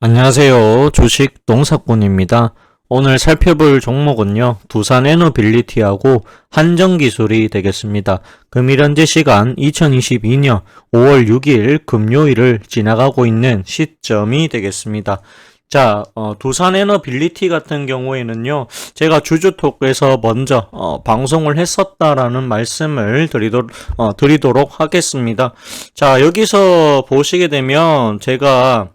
안녕하세요. 주식 농사꾼입니다. 오늘 살펴볼 종목은요, 두산 에너빌리티하고 한정기술이 되겠습니다. 금일 현재 시간 2022년 5월 6일 금요일을 지나가고 있는 시점이 되겠습니다. 자, 어, 두산 에너빌리티 같은 경우에는요, 제가 주주톡에서 먼저 어, 방송을 했었다라는 말씀을 드리도록, 어, 드리도록 하겠습니다. 자, 여기서 보시게 되면 제가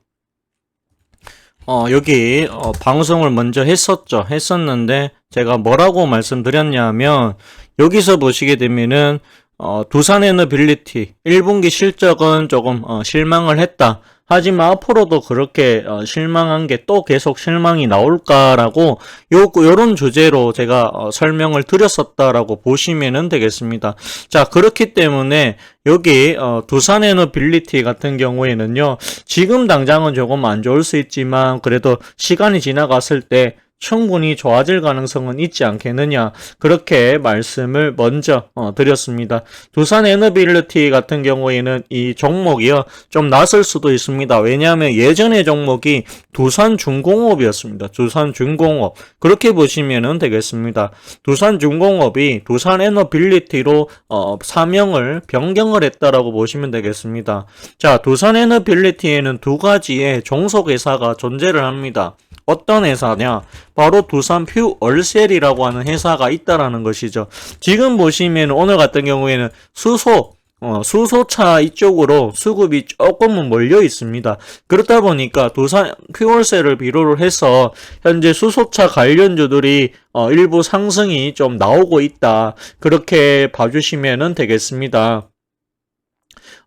어, 여기, 어, 방송을 먼저 했었죠. 했었는데, 제가 뭐라고 말씀드렸냐면, 여기서 보시게 되면은, 어, 두산 에너빌리티 1분기 실적은 조금, 어, 실망을 했다. 하지만 앞으로도 그렇게, 어, 실망한 게 또 계속 실망이 나올까라고, 요, 요런 주제로 제가, 어, 설명을 드렸었다라고 보시면은 되겠습니다. 자, 그렇기 때문에, 여기, 어, 두산 에너빌리티 같은 경우에는요, 지금 당장은 조금 안 좋을 수 있지만 그래도 시간이 지나갔을 때 충분히 좋아질 가능성은 있지 않겠느냐 그렇게 말씀을 먼저 어, 드렸습니다. 두산 에너빌리티 같은 경우에는 이 종목이요 좀 낯설 수도 있습니다. 왜냐하면 예전의 종목이 두산 중공업이었습니다. 두산 중공업 그렇게 보시면 되겠습니다. 두산 중공업이 두산 에너빌리티로 어, 사명을 변경을 했다라고 보시면 되겠습니다. 자, 두산 에너빌리티에는 두 가지의 종속 회사가 존재를 합니다. 어떤 회사냐? 바로 두산 퓨 얼셀이라고 하는 회사가 있다라는 것이죠. 지금 보시면 오늘 같은 경우에는 수소 어, 수소차 이쪽으로 수급이 조금은 몰려 있습니다. 그렇다 보니까 두산 퓨얼셀을 비롯을 해서 현재 수소차 관련주들이 어, 일부 상승이 좀 나오고 있다. 그렇게 봐주시면 되겠습니다.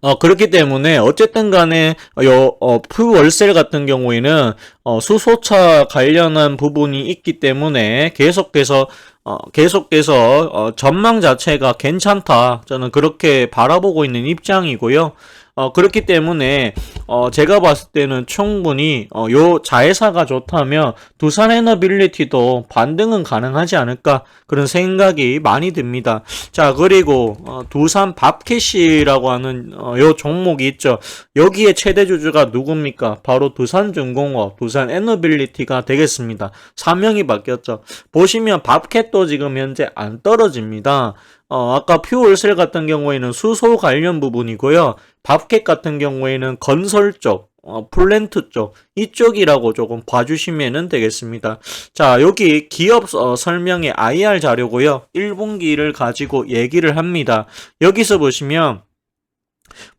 어, 그렇기 때문에 어쨌든 간에 요 어, 풀월셀 같은 경우에는 어, 수소차 관련한 부분이 있기 때문에 계속해서 어, 계속해서 어, 전망 자체가 괜찮다. 저는 그렇게 바라보고 있는 입장이고요. 어, 그렇기 때문에 어, 제가 봤을 때는 충분히 어, 요 자회사가 좋다면 두산 에너빌리티도 반등은 가능하지 않을까 그런 생각이 많이 듭니다. 자 그리고 어, 두산 밥캐시라고 하는 어, 요 종목이 있죠. 여기에 최대 주주가 누굽니까? 바로 두산중공업, 두산 에너빌리티가 되겠습니다. 사명이 바뀌었죠. 보시면 밥캣도 지금 현재 안 떨어집니다. 어, 아까 퓨올셀 같은 경우에는 수소 관련 부분이고요. 밥캣 같은 경우에는 건설 쪽, 어, 플랜트 쪽 이쪽이라고 조금 봐주시면 되겠습니다. 자 여기 기업 어, 설명의 IR 자료고요. 1분기를 가지고 얘기를 합니다. 여기서 보시면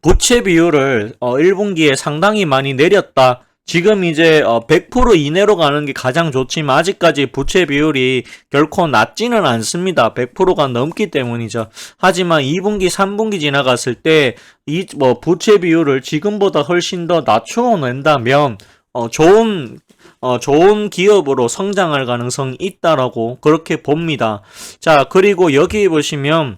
부채 비율을 어, 1분기에 상당히 많이 내렸다. 지금 이제 100% 어, 이내로 가는 게 가장 좋지만 아직까지 부채 비율이 결코 낮지는 않습니다. 100%가 넘기 때문이죠. 하지만 2분기, 3분기 지나갔을 때 이 뭐 부채 비율을 지금보다 훨씬 더 낮추어 낸다면 어 좋은 어 좋은 기업으로 성장할 가능성이 있다라고 그렇게 봅니다. 자, 그리고 여기 보시면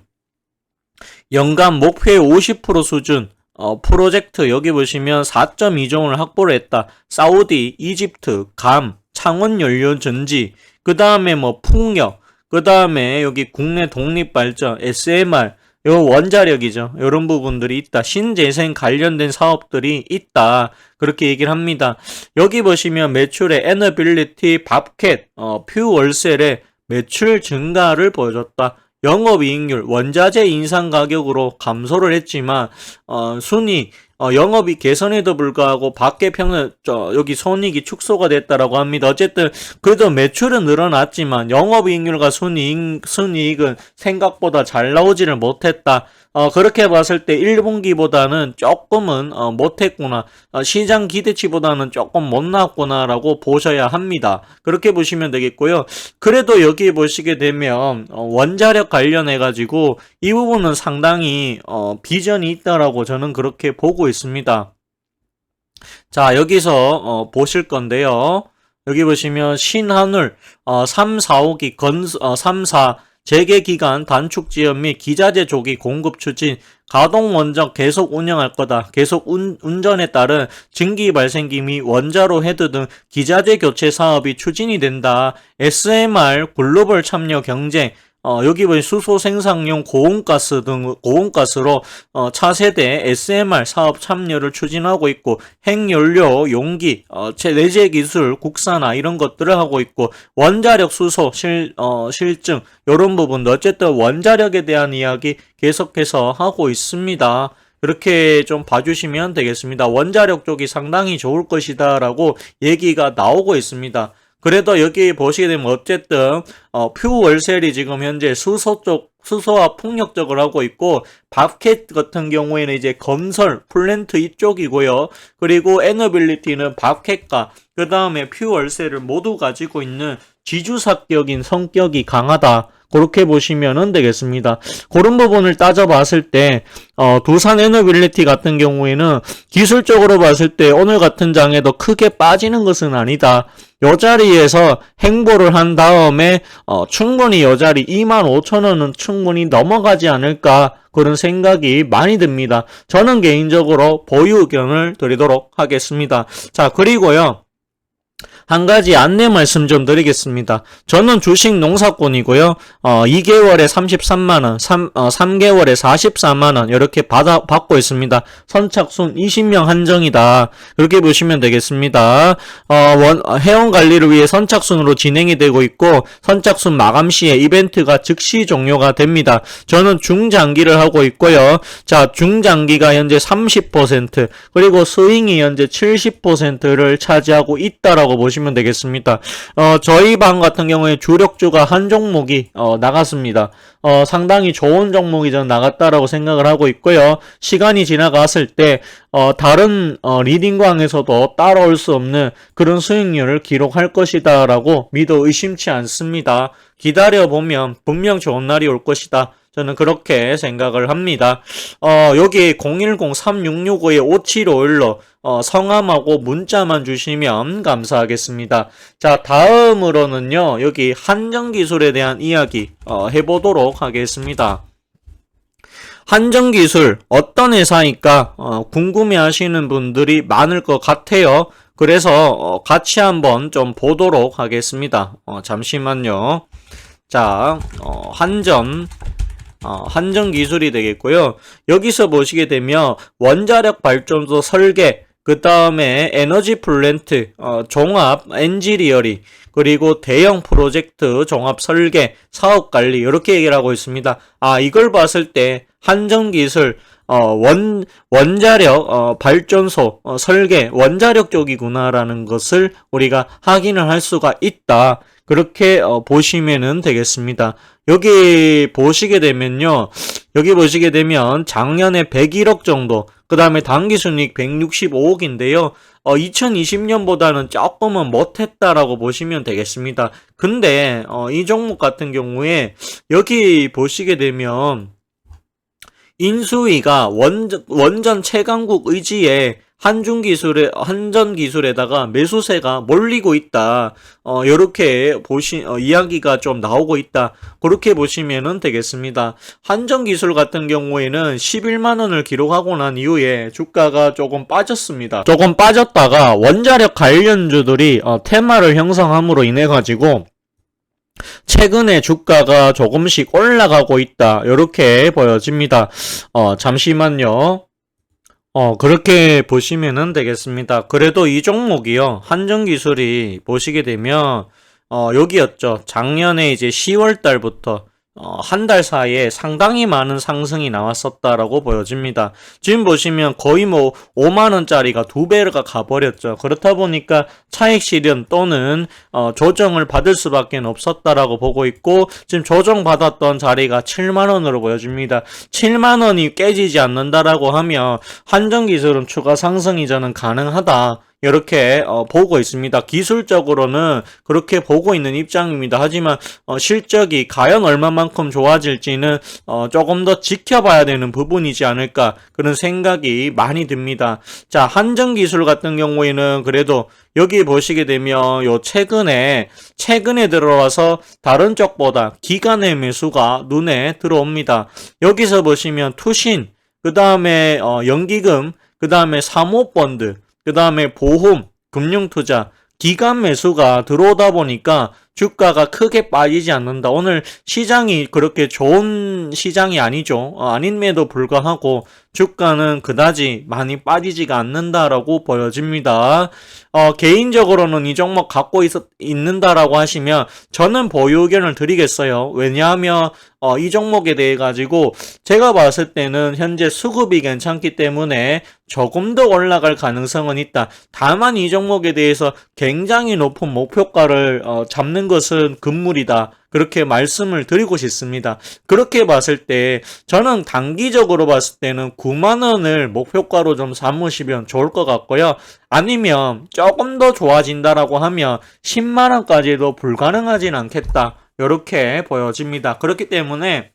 연간 목표의 50% 수준 어, 프로젝트 여기 보시면 4.2종을 확보를 했다. 사우디, 이집트, 감, 창원 연료 전지, 그 다음에 뭐 풍력, 그 다음에 여기 국내 독립 발전, SMR, 요 원자력이죠. 이런 부분들이 있다. 신재생 관련된 사업들이 있다. 그렇게 얘기를 합니다. 여기 보시면 매출의 에너빌리티, 밥캣, 어, 퓨월셀의 매출 증가를 보여줬다. 영업이익률, 원자재 인상 가격으로 감소를 했지만 어, 순이 어, 영업이 개선에도 불구하고 밖에 평은 저 여기 손익이 축소가 됐다라고 합니다. 어쨌든 그래도 매출은 늘어났지만 영업이익률과 순이익 순이익은 생각보다 잘 나오지를 못했다. 어, 그렇게 봤을 때 1분기보다는 조금은 어, 못했구나. 어, 시장 기대치보다는 조금 못 나왔구나라고 보셔야 합니다. 그렇게 보시면 되겠고요. 그래도 여기 보시게 되면 어, 원자력 관련해 가지고 이 부분은 상당히 어, 비전이 있다라고 저는 그렇게 보고 있습니다. 자, 여기서 어, 보실 건데요. 여기 보시면 신한울 어, 3, 4호기 건 어, 3, 4 재개 기간 단축 지연 및 기자재 조기 공급 추진, 가동 원전 계속 운영할 거다. 계속 운, 운전에 따른 증기 발생기 및 원자로 헤드 등 기자재 교체 사업이 추진이 된다. SMR 글로벌 참여 경쟁, 어, 여기 보면 수소 생산용 고온가스 등 고온가스로 어, 차세대 SMR 사업 참여를 추진하고 있고 핵연료 용기 어, 제 내재 기술 국산화 이런 것들을 하고 있고 원자력 수소 실 어, 실증 이런 부분도 어쨌든 원자력에 대한 이야기 계속해서 하고 있습니다. 이렇게 좀 봐주시면 되겠습니다. 원자력 쪽이 상당히 좋을 것이다라고 얘기가 나오고 있습니다. 그래도 여기 보시게 되면 어쨌든 어, 퓨월셀이 지금 현재 수소 쪽 수소화 폭력적을 하고 있고 밥캣 같은 경우에는 이제 건설 플랜트 이쪽이고요. 그리고 에너빌리티는 밥캣과 그 다음에 퓨월셀을 모두 가지고 있는 지주사격인 성격이 강하다. 그렇게 보시면 되겠습니다. 그런 부분을 따져봤을 때 어, 두산 에너빌리티 같은 경우에는 기술적으로 봤을 때 오늘 같은 장에도 크게 빠지는 것은 아니다. 요 자리에서 행보를 한 다음에 어, 충분히 요 자리 2만 5천 원은 충분히 넘어가지 않을까 그런 생각이 많이 듭니다. 저는 개인적으로 보유 의견을 드리도록 하겠습니다. 자 그리고요. 한 가지 안내 말씀 좀 드리겠습니다. 저는 주식 농사꾼이고요. 어, 2개월에 33만원, 3, 어, 3개월에 44만원, 이렇게 받아, 받고 있습니다. 선착순 20명 한정이다. 그렇게 보시면 되겠습니다. 어, 원, 어, 회원 관리를 위해 선착순으로 진행이 되고 있고, 선착순 마감 시에 이벤트가 즉시 종료가 됩니다. 저는 중장기를 하고 있고요. 자, 중장기가 현재 30%, 그리고 스윙이 현재 70%를 차지하고 있다라고 보시면 되겠습니다. 어, 저희 방 같은 경우에 주력주가 한 종목이 어, 나갔습니다. 어, 상당히 좋은 종목이 전 나갔다라고 생각을 하고 있고요. 시간이 지나갔을 때 어, 다른 어, 리딩광에서도 따라올 수 없는 그런 수익률을 기록할 것이다라고 믿어 의심치 않습니다. 기다려 보면 분명 좋은 날이 올 것이다. 저는 그렇게 생각을 합니다. 어, 여기 010-3665-5751로 어, 성함하고 문자만 주시면 감사하겠습니다. 자, 다음으로는요, 여기 한정기술에 대한 이야기 어, 해보도록 하겠습니다. 한정기술 어떤 회사니까 어, 궁금해 하시는 분들이 많을 것 같아요. 그래서 어, 같이 한번 좀 보도록 하겠습니다. 어, 잠시만요. 자, 어, 한전 어, 한정 기술이 되겠고요. 여기서 보시게 되면 원자력 발전소 설계, 그 다음에 에너지 플랜트, 어, 종합 엔지니어링, 그리고 대형 프로젝트 종합 설계, 사업 관리 이렇게 얘기를 하고 있습니다. 아 이걸 봤을 때 한정 기술 어, 원, 원자력, 어, 발전소, 어, 설계, 원자력 쪽이구나라는 것을 우리가 확인을 할 수가 있다. 그렇게, 어, 보시면은 되겠습니다. 여기 보시게 되면요. 여기 보시게 되면 작년에 101억 정도, 그 다음에 당기순이익 165억인데요. 어, 2020년보다는 조금은 못했다라고 보시면 되겠습니다. 근데, 어, 이 종목 같은 경우에 여기 보시게 되면 인수위가 원전, 원전 최강국 의지에 한중 기술에 한전 기술에다가 매수세가 몰리고 있다. 어 요렇게 보시 어, 이야기가 좀 나오고 있다. 그렇게 보시면은 되겠습니다. 한전 기술 같은 경우에는 11만 원을 기록하고 난 이후에 주가가 조금 빠졌습니다. 조금 빠졌다가 원자력 관련주들이 어, 테마를 형성함으로 인해 가지고 최근에 주가가 조금씩 올라가고 있다. 이렇게 보여집니다. 어, 잠시만요. 어, 그렇게 보시면 되겠습니다. 그래도 이 종목이요. 한정기술이 보시게 되면, 어, 여기였죠. 작년에 이제 10월 달부터 어, 한 달 사이에 상당히 많은 상승이 나왔었다라고 보여집니다. 지금 보시면 거의 뭐 5만원짜리가 두 배가 가버렸죠. 그렇다 보니까 차익 실현 또는 어, 조정을 받을 수밖에 없었다라고 보고 있고 지금 조정받았던 자리가 7만원으로 보여집니다. 7만원이 깨지지 않는다라고 하면 한정기술은 추가 상승이 저는 가능하다. 이렇게 어, 보고 있습니다. 기술적으로는 그렇게 보고 있는 입장입니다. 하지만 어, 실적이 과연 얼마만큼 좋아질지는 어, 조금 더 지켜봐야 되는 부분이지 않을까 그런 생각이 많이 듭니다. 자 한정 기술 같은 경우에는 그래도 여기 보시게 되면 요 최근에 최근에 들어와서 다른 쪽보다 기간의 매수가 눈에 들어옵니다. 여기서 보시면 투신 그 다음에 어, 연기금 그 다음에 사모펀드 그 다음에 보험, 금융투자, 기간 매수가 들어오다 보니까 주가가 크게 빠지지 않는다. 오늘 시장이 그렇게 좋은 시장이 아니죠. 어, 아님에도 불구하고 주가는 그다지 많이 빠지지가 않는다라고 보여집니다. 어, 개인적으로는 이 종목 갖고 있, 있는다라고 하시면 저는 보유 의견을 드리겠어요. 왜냐하면 어, 이 종목에 대해 가지고 제가 봤을 때는 현재 수급이 괜찮기 때문에 조금 더 올라갈 가능성은 있다. 다만 이 종목에 대해서 굉장히 높은 목표가를 어, 잡는 것은 금물이다. 그렇게 말씀을 드리고 싶습니다. 그렇게 봤을 때 저는 단기적으로 봤을 때는 9만 원을 목표가로 좀 삼으시면 좋을 것 같고요. 아니면 조금 더 좋아진다라고 하면 10만 원까지도 불가능하진 않겠다. 이렇게 보여집니다. 그렇기 때문에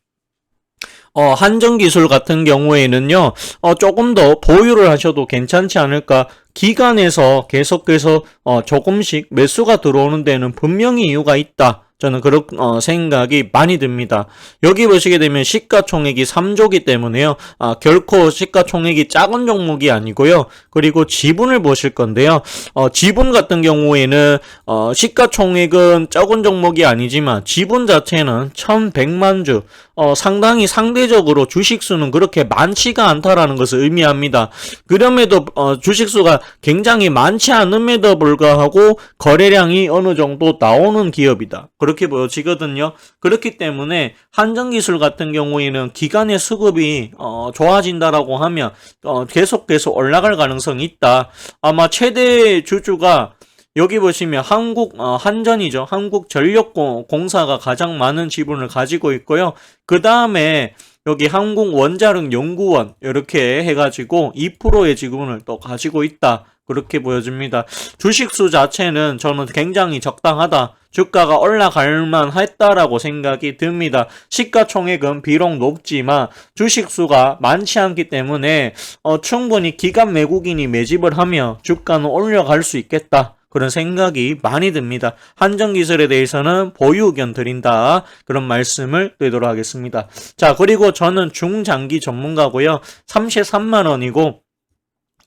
어, 한정 기술 같은 경우에는요, 어, 조금 더 보유를 하셔도 괜찮지 않을까. 기간에서 계속해서 어, 조금씩 매수가 들어오는 데는 분명히 이유가 있다. 저는 그런 어, 생각이 많이 듭니다. 여기 보시게 되면 시가총액이 3조기 때문에요. 아, 결코 시가총액이 작은 종목이 아니고요. 그리고 지분을 보실 건데요. 어, 지분 같은 경우에는 어, 시가총액은 적은 종목이 아니지만 지분 자체는 1100만 주 어, 상당히 상대적으로 주식수는 그렇게 많지가 않다라는 것을 의미합니다. 그럼에도 어, 주식수가 굉장히 많지 않음에도 불구하고 거래량이 어느 정도 나오는 기업이다. 그렇게 보여지거든요. 그렇기 때문에 한정기술 같은 경우에는 기간의 수급이 어, 좋아진다라고 하면 어, 계속 계속 올라갈 가능성이 있다. 아마 최대 주주가 여기 보시면 한국 어, 한전이죠. 한국전력공사가 가장 많은 지분을 가지고 있고요. 그 다음에 여기 한국원자력연구원 이렇게 해가지고 2%의 지분을 또 가지고 있다. 그렇게 보여집니다. 주식수 자체는 저는 굉장히 적당하다. 주가가 올라갈 만 했다라고 생각이 듭니다. 시가총액은 비록 높지만 주식수가 많지 않기 때문에 어, 충분히 기간 외국인이 매집을 하며 주가는 올라갈 수 있겠다. 그런 생각이 많이 듭니다. 한정기술에 대해서는 보유 의견 드린다. 그런 말씀을 드리도록 하겠습니다. 자, 그리고 저는 중장기 전문가고요. 33만원이고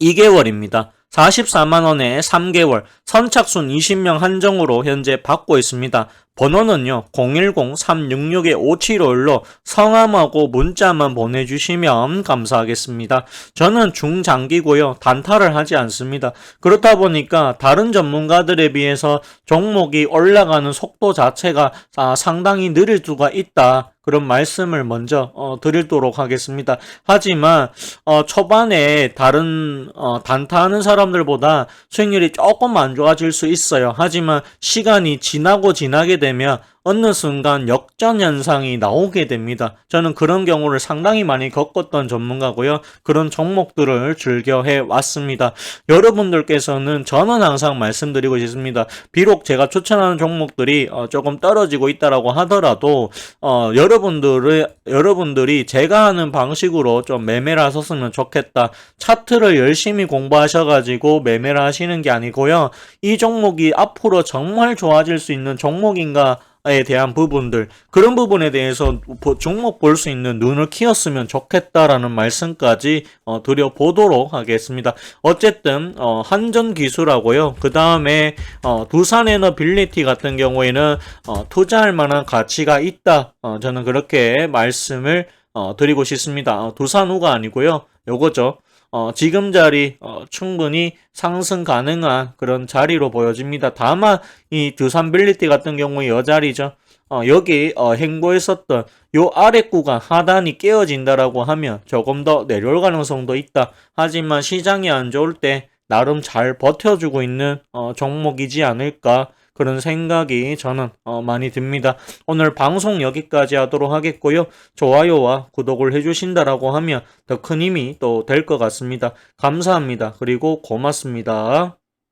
2개월입니다. 44만원에 3개월, 선착순 20명 한정으로 현재 받고 있습니다. 번호는요, 010-366-5751로 성함하고 문자만 보내주시면 감사하겠습니다. 저는 중장기고요, 단타를 하지 않습니다. 그렇다 보니까 다른 전문가들에 비해서 종목이 올라가는 속도 자체가 아, 상당히 느릴 수가 있다. 그런 말씀을 먼저 어, 드리도록 하겠습니다. 하지만 어, 초반에 다른 어, 단타하는 사람들보다 수익률이 조금 안 좋아질 수 있어요. 하지만 시간이 지나고 지나게 되면 어느 순간 역전 현상이 나오게 됩니다. 저는 그런 경우를 상당히 많이 겪었던 전문가고요. 그런 종목들을 즐겨 해 왔습니다. 여러분들께서는 저는 항상 말씀드리고 싶습니다. 비록 제가 추천하는 종목들이 어, 조금 떨어지고 있다라고 하더라도 어, 여러분들의 여러분들이 제가 하는 방식으로 좀 매매를 하셨으면 좋겠다. 차트를 열심히 공부하셔가지고 매매를 하시는 게 아니고요. 이 종목이 앞으로 정말 좋아질 수 있는 종목인가 에 대한 부분들 그런 부분에 대해서 종목 볼 수 있는 눈을 키웠으면 좋겠다라는 말씀까지 어, 드려보도록 하겠습니다. 어쨌든 어, 한전 기술하고요. 그 다음에 어, 두산 에너빌리티 같은 경우에는 어, 투자할 만한 가치가 있다. 어, 저는 그렇게 말씀을 어, 드리고 싶습니다. 어, 두산우가 아니고요. 요거죠. 어, 지금 자리 어, 충분히 상승 가능한 그런 자리로 보여집니다. 다만 이 두산빌리티 같은 경우에 여 자리죠. 어, 여기 어, 행보했었던 요 아래 구간 하단이 깨어진다라고 하면 조금 더 내려올 가능성도 있다. 하지만 시장이 안 좋을 때 나름 잘 버텨주고 있는 어, 종목이지 않을까 그런 생각이 저는 어, 많이 듭니다. 오늘 방송 여기까지 하도록 하겠고요. 좋아요와 구독을 해주신다라고 하면 더 큰 힘이 또 될 것 같습니다. 감사합니다. 그리고 고맙습니다.